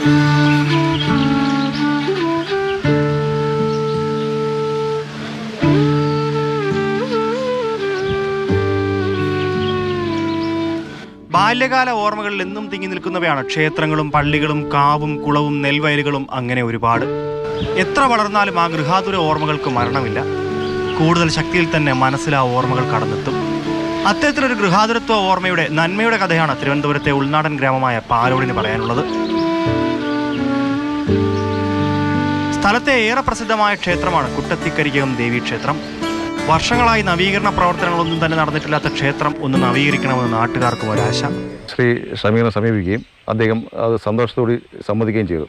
ബാല്യകാല ഓർമ്മകളിൽ എന്നും തിങ്ങി നിൽക്കുന്നവയാണ് ക്ഷേത്രങ്ങളും പള്ളികളും കാവും കുളവും നെൽവയലുകളും അങ്ങനെ ഒരുപാട്. എത്ര വളർന്നാലും ആ ഗൃഹാതുര ഓർമ്മകൾക്ക് മരണമില്ല. കൂടുതൽ ശക്തിയിൽ തന്നെ മനസ്സിൽ ആ ഓർമ്മകൾ കടന്നെത്തും. അത്തരത്തിലൊരു ഗൃഹാതുരത്വ ഓർമ്മയുടെ നന്മയുടെ കഥയാണ് തിരുവനന്തപുരത്തെ ഉൾനാടൻ ഗ്രാമമായ പാലോടിന് പറയാനുള്ളത്. സ്ഥലത്തെ ഏറെ പ്രസിദ്ധമായ ക്ഷേത്രമാണ് കുട്ടത്തിക്കരികം ദേവി ക്ഷേത്രം. വർഷങ്ങളായി നവീകരണ പ്രവർത്തനങ്ങളൊന്നും തന്നെ നടന്നിട്ടില്ലാത്ത ക്ഷേത്രം ഒന്ന് നവീകരിക്കണമെന്ന് നാട്ടുകാർക്കും ഒരാശ. ശ്രീ ഷമീറിനെ സമീപിക്കുകയും അദ്ദേഹം അത് സന്തോഷത്തോടെ സമ്മതിക്കുകയും ചെയ്തു.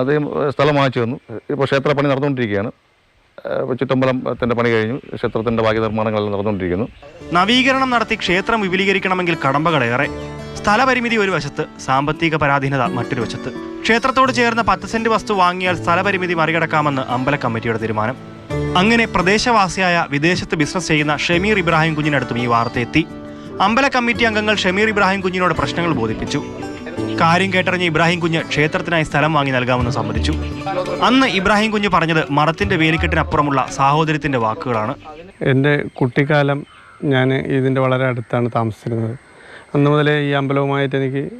അദ്ദേഹം സ്ഥലം വാങ്ങിച്ചു തന്നു. ഇപ്പോൾ ക്ഷേത്രപ്പണി നടന്നുകൊണ്ടിരിക്കുകയാണ്. ചുറ്റമ്പലത്തിന്റെ പണി കഴിഞ്ഞു. ക്ഷേത്രത്തിന്റെ ബാക്കി നിർമ്മാണങ്ങളെല്ലാം നടന്നുകൊണ്ടിരിക്കുന്നു. നവീകരണം നടത്തി ക്ഷേത്രം വിപുലീകരിക്കണമെങ്കിൽ കടമ്പകളേറെ. സ്ഥലപരിമിതി ഒരു വശത്ത് സാമ്പത്തിക പരാധീനത മറ്റൊരു വശത്ത്. ക്ഷേത്രത്തോട് ചേർന്ന പത്ത് സെന്റ് വസ്തു വാങ്ങിയാൽ സ്ഥലപരിമിതി മറികടക്കാമെന്ന് അമ്പല കമ്മിറ്റിയുടെ തീരുമാനം. അങ്ങനെ പ്രദേശവാസിയായ വിദേശത്ത് ബിസിനസ് ചെയ്യുന്ന ഷമീർ ഇബ്രാഹിം കുഞ്ഞിനടുത്തും ഈ വാർത്ത എത്തി. അമ്പല കമ്മിറ്റി അംഗങ്ങൾ ഷമീർ ഇബ്രാഹിം കുഞ്ഞിനോട് പ്രശ്നങ്ങൾ ബോധിപ്പിച്ചു. കാര്യം കേട്ടറിഞ്ഞ ഇബ്രാഹിം കുഞ്ഞ് ക്ഷേത്രത്തിനായി സ്ഥലം വാങ്ങി നൽകാമെന്ന് സമ്മതിച്ചു. അന്ന് ഇബ്രാഹിം കുഞ്ഞ് പറഞ്ഞത് മരത്തിന്റെ വേലിക്കെട്ടിനപ്പുറമുള്ള സാഹോദര്യത്തിന്റെ വാക്കുകളാണ്. എന്റെ കുട്ടിക്കാലം ഞാൻ ഇതിന്റെ വളരെ അടുത്താണ് താമസിച്ചിരുന്നത്. അന്ന് മുതലേ ഈ അമ്പലവുമായിട്ട് എനിക്ക്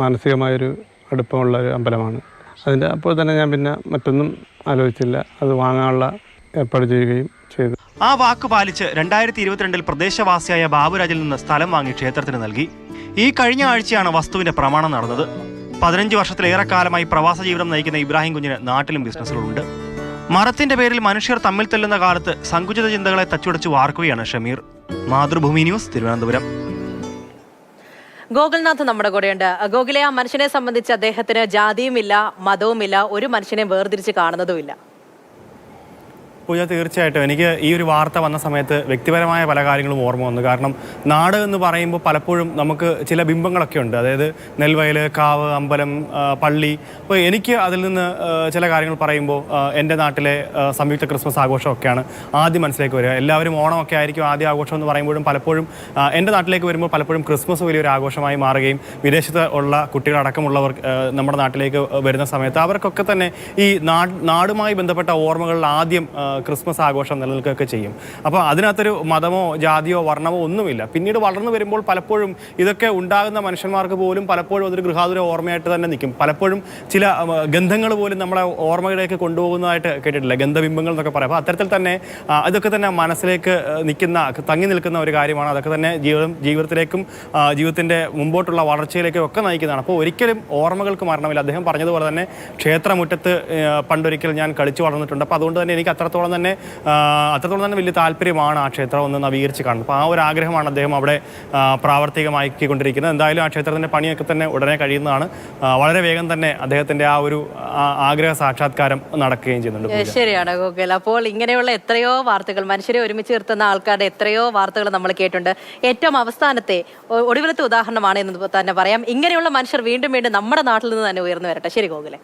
മാനസികമായൊരു അടുപ്പമുള്ള ഒരു അമ്പലമാണ്. അതിന്റെ അപ്പോൾ തന്നെ ഞാൻ പിന്നെ മറ്റൊന്നും ആലോചിച്ചില്ല. അത് വാങ്ങാനുള്ള ഏർപ്പാട് ചെയ്യുകയും ചെയ്തു. ആ വാക്ക് പാലിച്ച് രണ്ടായിരത്തി ഇരുപത്തിരണ്ടിൽ പ്രദേശവാസിയായ ബാബുരാജിൽ നിന്ന് സ്ഥലം വാങ്ങി ക്ഷേത്രത്തിന് നൽകി. ഈ കഴിഞ്ഞ ആഴ്ചയാണ് വസ്തുവിന്റെ പ്രമാണം നടന്നത്. പതിനഞ്ച് വർഷത്തിലേറെക്കാലമായി പ്രവാസ ജീവിതം നയിക്കുന്ന ഇബ്രാഹിം കുഞ്ഞിന് നാട്ടിലും ബിസിനസ്സുകളുണ്ട്. മരത്തിന്റെ പേരിൽ മനുഷ്യർ തമ്മിൽ തെല്ലുന്ന കാലത്ത് സങ്കുചിത ചിന്തകളെ തച്ചുടച്ച് വാർക്കുകയാണ് ഷമീർ. മാതൃഭൂമി ന്യൂസ് തിരുവനന്തപുരം. ഗോകുൽനാഥ് നമ്മുടെ കൂടെയുണ്ട്. ഗോകുലെ ആ മനുഷ്യനെ സംബന്ധിച്ച് അദ്ദേഹത്തിന് ജാതിയുമില്ല മതവുമില്ല ഒരു മനുഷ്യനെ വേർതിരിച്ച് കാണുന്നതുമില്ല. പൂജ തീർച്ചയായിട്ടും. എനിക്ക് ഈ ഒരു വാർത്ത വന്ന സമയത്ത് വ്യക്തിപരമായ പല കാര്യങ്ങളും ഓർമ്മ വന്നു. കാരണം നാട് എന്ന് പറയുമ്പോൾ പലപ്പോഴും നമുക്ക് ചില ബിംബങ്ങളൊക്കെ ഉണ്ട്. അതായത് നെൽവയൽ കാവ് അമ്പലം പള്ളി. അപ്പോൾ എനിക്ക് അതിൽ നിന്ന് ചില കാര്യങ്ങൾ പറയുമ്പോൾ എന്റെ നാട്ടിലെ സംയുക്ത ക്രിസ്മസ് ആഘോഷമൊക്കെയാണ് ആദ്യം മനസ്സിലേക്ക് വരിക. എല്ലാവരും ഓണമൊക്കെ ആയിരിക്കും ആദ്യ ആഘോഷം എന്ന് പറയുമ്പോഴും പലപ്പോഴും എന്റെ നാട്ടിലേക്ക് വരുമ്പോൾ പലപ്പോഴും ക്രിസ്മസ് വലിയൊരു ആഘോഷമായി മാറുകയും വിദേശത്ത് ഉള്ള കുട്ടികളടക്കമുള്ളവർ നമ്മുടെ നാട്ടിലേക്ക് വരുന്ന സമയത്ത് അവർക്കൊക്കെ തന്നെ ഈ നാടുമായി ബന്ധപ്പെട്ട ഓർമ്മകളിൽ ആദ്യം ക്രിസ്മസ് ആഘോഷം നിലനിൽക്കുകയൊക്കെ ചെയ്യും. അപ്പോൾ അതിനകത്തൊരു മതമോ ജാതിയോ വർണമോ ഒന്നുമില്ല. പിന്നീട് വളർന്നു വരുമ്പോൾ പലപ്പോഴും ഇതൊക്കെ ഉണ്ടാകുന്ന മനുഷ്യന്മാർക്ക് പോലും പലപ്പോഴും അതൊരു ഗൃഹാതുര ഓർമ്മയായിട്ട് തന്നെ നിൽക്കും. പലപ്പോഴും ചില ഗന്ധങ്ങൾ പോലും നമ്മളെ ഓർമ്മയിലേക്ക് കൊണ്ടുപോകുന്നതായിട്ട് കേട്ടിട്ടില്ല. ഗന്ധബിംബങ്ങൾ എന്നൊക്കെ പറയാം. അപ്പോൾ അത്തരത്തിൽ തന്നെ അതൊക്കെ തന്നെ മനസ്സിലേക്ക് നിൽക്കുന്ന തങ്ങി നിൽക്കുന്ന ഒരു കാര്യമാണ്. അതൊക്കെ തന്നെ ജീവിതം ജീവിതത്തിലേക്കും ജീവിതത്തിന്റെ മുമ്പോട്ടുള്ള വളർച്ചയിലേക്കും ഒക്കെ നയിക്കുന്നതാണ്. അപ്പോൾ ഒരിക്കലും ഓർമ്മകൾക്ക് മരണമില്ല. അദ്ദേഹം പറഞ്ഞതുപോലെ തന്നെ ക്ഷേത്രമുറ്റത്ത് പണ്ടൊരിക്കൽ ഞാൻ കളിച്ചു വളർന്നിട്ടുണ്ട്. അപ്പോൾ അതുകൊണ്ട് തന്നെ എനിക്ക് അത്രത്തോളം തന്നെ അത്രത്തോളം തന്നെ വലിയ താല്പര്യമാണ് ആ ക്ഷേത്രം ഒന്ന് നവീകരിച്ച് കാണുന്നത്. അപ്പോൾ ആ ഒരു ആഗ്രഹമാണ് അദ്ദേഹം അവിടെ പ്രാവർത്തികമാക്കിക്കൊണ്ടിരിക്കുന്നത്. എന്തായാലും ആ ക്ഷേത്രത്തിന്റെ പണിയൊക്കെ തന്നെ ഉടനെ കഴിയുന്നതാണ്. വളരെ വേഗം തന്നെ അദ്ദേഹത്തിന്റെ ആ ഒരു ആഗ്രഹ സാക്ഷാത്കാരം നടക്കുകയും ചെയ്യുന്നുണ്ട് ശരിയാണ് ഗോകുൽ. അപ്പോൾ ഇങ്ങനെയുള്ള എത്രയോ വാർത്തകൾ മനുഷ്യരെ ഒരുമിച്ച് നിർത്തുന്ന ആൾക്കാരുടെ എത്രയോ വാർത്തകൾ നമ്മൾ കേട്ടിട്ടുണ്ട്. ഏറ്റവും അവസാനത്തെ ഒടുവിലത്തെ ഉദാഹരണമാണ് എന്ന് തന്നെ പറയാം. ഇങ്ങനെയുള്ള മനുഷ്യർ വീണ്ടും വീണ്ടും നമ്മുടെ നാട്ടിൽ നിന്ന് തന്നെ ഉയർന്നു വരട്ടെ. ശരി ഗോകുലെ.